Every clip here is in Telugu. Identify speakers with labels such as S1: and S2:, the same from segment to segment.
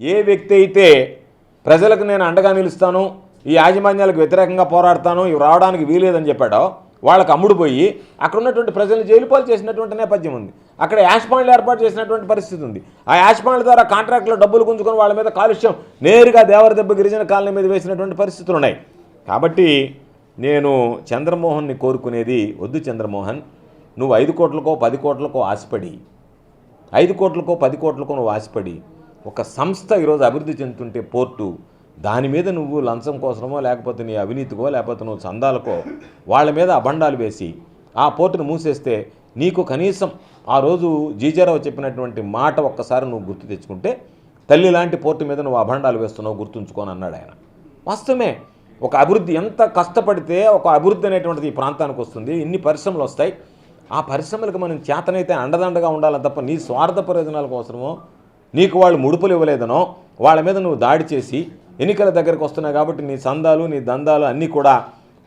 S1: ఏ వ్యక్తి అయితే ప్రజలకు నేను అండగా నిలుస్తాను ఈ యాజమాన్యాలకు వ్యతిరేకంగా పోరాడతాను ఇవి రావడానికి వీలేదని చెప్పాడో వాళ్ళకి అమ్ముడుపోయి అక్కడ ఉన్నటువంటి ప్రజలను జైలుపాలు చేసినటువంటి నేపథ్యం ఉంది. అక్కడ యాష్ పాండ్లు ఏర్పాటు చేసినటువంటి పరిస్థితి ఉంది. ఆ యాష్ పాండ్ల ద్వారా కాంట్రాక్ట్లో డబ్బులు గుంజుకొని వాళ్ళ మీద కాలుష్యం నేరుగా దేవర దెబ్బ గిరిజన కాలనీ మీద వేసినటువంటి పరిస్థితులు ఉన్నాయి. కాబట్టి నేను చంద్రమోహన్ని కోరుకునేది వద్దు చంద్రమోహన్ నువ్వు ఐదు కోట్లకో పది కోట్లకో ఆశపడి ఐదు కోట్లకో పది కోట్లకో నువ్వు ఆశపడి ఒక సంస్థ ఈరోజు అభివృద్ధి చెందుతుంటే పోర్టు దాని మీద నువ్వు లంచం కోసమో లేకపోతే నీ అవినీతికో లేకపోతే నువ్వు చందాలకో వాళ్ళ మీద అబండాలు వేసి ఆ పోర్టును మూసేస్తే నీకు కనీసం ఆ రోజు జీజారావు చెప్పినటువంటి మాట ఒక్కసారి నువ్వు గుర్తు తెచ్చుకుంటే తల్లి లాంటి పోర్టు మీద నువ్వు అభండాలు వేస్తున్నావు గుర్తుంచుకొని అన్నాడు ఆయన. వాస్తవమే ఒక అభివృద్ధి ఎంత కష్టపడితే ఒక అభివృద్ధి అనేటువంటిది ఈ ప్రాంతానికి వస్తుంది ఇన్ని పరిశ్రమలు వస్తాయి. ఆ పరిశ్రమలకు మనం చేతనైతే అండదండగా ఉండాలని తప్ప నీ స్వార్థ ప్రయోజనాల కోసమో నీకు వాళ్ళు ముడుపులు ఇవ్వలేదనో వాళ్ళ మీద నువ్వు దాడి చేసి ఎన్నికల దగ్గరకు వస్తున్నావు కాబట్టి నీ సందాలు నీ దందాలు అన్నీ కూడా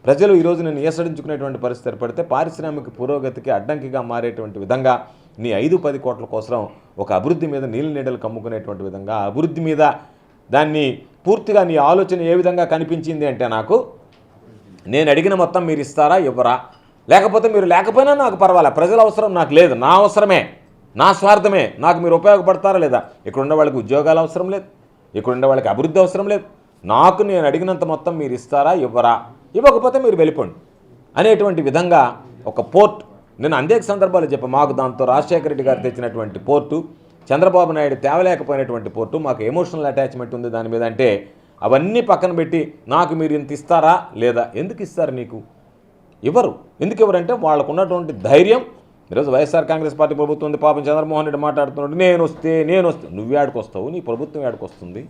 S1: ప్రజలు ఈరోజు నేను ఏసడించుకునేటువంటి పరిస్థితి ఏర్పడితే పారిశ్రామిక పురోగతికి అడ్డంకిగా మారేటువంటి విధంగా నీ ఐదు పది కోట్ల కోసం ఒక అభివృద్ధి మీద నీళ్ళ నీడలు కమ్ముకునేటువంటి విధంగా అభివృద్ధి మీద దాన్ని పూర్తిగా నీ ఆలోచన ఏ విధంగా కనిపించింది అంటే నాకు నేను అడిగిన మొత్తం మీరు ఇస్తారా ఇవ్వరా? లేకపోతే మీరు లేకపోయినా నాకు పర్వాలే. ప్రజల అవసరం నాకు లేదు. నా అవసరమే. నా స్వార్థమే. నాకు మీరు ఉపయోగపడతారా లేదా? ఇక్కడున్న వాళ్ళకి ఉద్యోగాలు అవసరం లేదు. ఇక్కడున్న వాళ్ళకి అభివృద్ధి అవసరం లేదు. నాకు నేను అడిగినంత మొత్తం మీరు ఇస్తారా ఇవ్వరా? ఇవ్వకపోతే మీరు వెళ్ళిపోండి. అనేటువంటి విధంగా ఒక పోర్ట్. నేను అనేక సందర్భాలు చెప్పా. మాకు దాంతో రాజశేఖర రెడ్డి గారు తెచ్చినటువంటి పోర్టు చంద్రబాబు నాయుడు తేవలేకపోయినటువంటి పోర్టు మాకు ఎమోషనల్ అటాచ్మెంట్ ఉంది దాని మీద అంటే అవన్నీ పక్కన పెట్టి నాకు మీరు ఇంత ఇస్తారా లేదా? ఎందుకు ఇస్తారు నీకు? ఇవ్వరు ఎందుకు ఇవ్వరంటే వాళ్ళకు ఉన్నటువంటి ధైర్యం ఈరోజు వైఎస్ఆర్ కాంగ్రెస్ పార్టీ ప్రభుత్వం ఉంది. పాపం చంద్రమోహన్ రెడ్డి మాట్లాడుతున్నాడు. నేను వస్తే నేను వస్తే. నువ్వు ఏడకు వస్తావు నీ ప్రభుత్వం ఏడకొస్తుంది.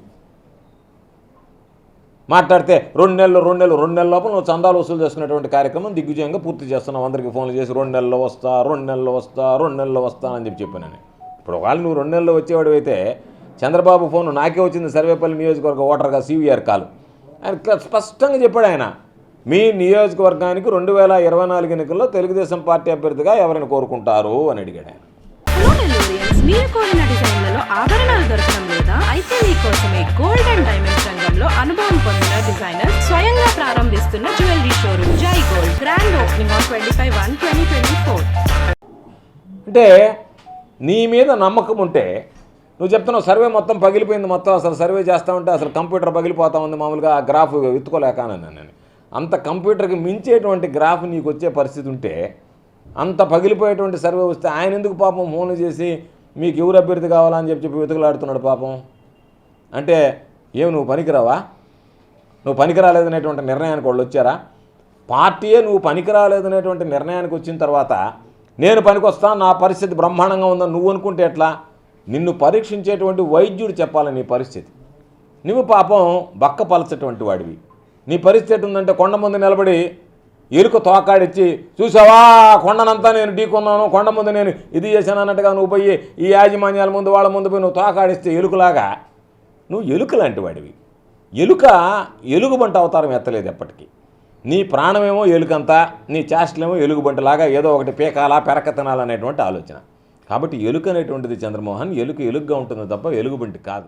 S1: మాట్లాడితే రెండు నెలలు రెండు నెలలు రెండు నెలల లోపల నువ్వు చందాలు వసూలు చేసుకునేటువంటి కార్యక్రమం దిగ్విజయంగా పూర్తి చేస్తున్నావు. అందరికీ ఫోన్లు చేసి రెండు నెలల్లో వస్తా రెండు నెలలు వస్తా రెండు నెలల్లో వస్తా అని చెప్పి చెప్పాను నేను. ఇప్పుడు ఒకవేళ నువ్వు రెండు నెలల్లో వచ్చేవాడు అయితే చంద్రబాబు ఫోన్ నాకే వచ్చింది సర్వేపల్లి నియోజకవర్గ ఓటర్గా సివిఆర్ కాల్. ఆయన స్పష్టంగా చెప్పాడు ఆయన. మీ నియోజకవర్గానికి రెండు వేల ఇరవై నాలుగు ఎన్నికల్లో తెలుగుదేశం పార్టీ అభ్యర్థిగా ఎవరిని కోరుకుంటారు అని అడిగాడు ఆయన.
S2: నెల్లూరియన్స్ మీరు కోరిన డిజైన్లలో ఆభరణాలు దొరకడం లేదా అయితే మీకోసమే గోల్డ్ అండ్ డైమండ్స్ రంగంలో అనుభవం పొందిన డిజైనర్ స్వయంగా ప్రారంభిస్తున్న jewellery showroom Jai Gold grand opening on twenty five one twenty twenty four
S1: అంటే నీ మీద నమ్మకం ఉంటే నువ్వు చెప్తున్నావు సర్వే మొత్తం పగిలిపోయింది మొత్తం అసలు సర్వే చేస్తా ఉంటే అసలు కంప్యూటర్ పగిలిపోతా ఉంది మామూలుగా ఆ గ్రాఫ్ ఎత్తుకోలేక నేను. అంత కంప్యూటర్కి మించేటువంటి గ్రాఫ్ నీకు వచ్చే పరిస్థితి ఉంటే అంత పగిలిపోయేటువంటి సర్వే వస్తే ఆయన ఎందుకు పాపం ఫోన్లు చేసి మీకు ఎవరు అభ్యర్థి కావాలని చెప్పి చెప్పి వెతుకులాడుతున్నాడు పాపం? అంటే ఏమి నువ్వు పనికిరావా? నువ్వు పనికిరాలేదనేటువంటి నిర్ణయానికి వాళ్ళు వచ్చారా? పార్టీయే నువ్వు పనికిరాలేదనేటువంటి నిర్ణయానికి వచ్చిన తర్వాత నేను పనికొస్తా నా పరిస్థితి బ్రహ్మాండంగా ఉందని నువ్వు అనుకుంటే ఎట్లా? నిన్ను పరీక్షించేటువంటి వైద్యుడు చెప్పాలి నీ పరిస్థితి. నువ్వు పాపం బక్క పలచటువంటి వాడివి. నీ పరిస్థితి ఉందంటే కొండ ముందు నిలబడి ఎరుక తోకాడిచ్చి చూసావా? కొండనంతా నేను ఢీకొన్నాను. కొండ ముందు నేను ఇది చేశాను అన్నట్టుగా నువ్వు పోయి ఈ యాజమాన్యాల ముందు వాళ్ళ ముందు పోయి నువ్వు తోకాడిస్తే ఎలుకలాగా నువ్వు ఎలుక లాంటి వాడివి. ఎలుక ఎలుగుబంట అవతారం ఎత్తలేదు ఎప్పటికీ. నీ ప్రాణమేమో ఎలుకంతా నీ చేష్టలేమో ఎలుగుబంటలాగా ఏదో ఒకటి పీకాలా పెరక తినాలనేటువంటి ఆలోచన. కాబట్టి ఎలుక అనేటువంటిది చంద్రమోహన్ ఎలుక ఎలుగుగా ఉంటుంది తప్ప ఎలుగుబంటి కాదు.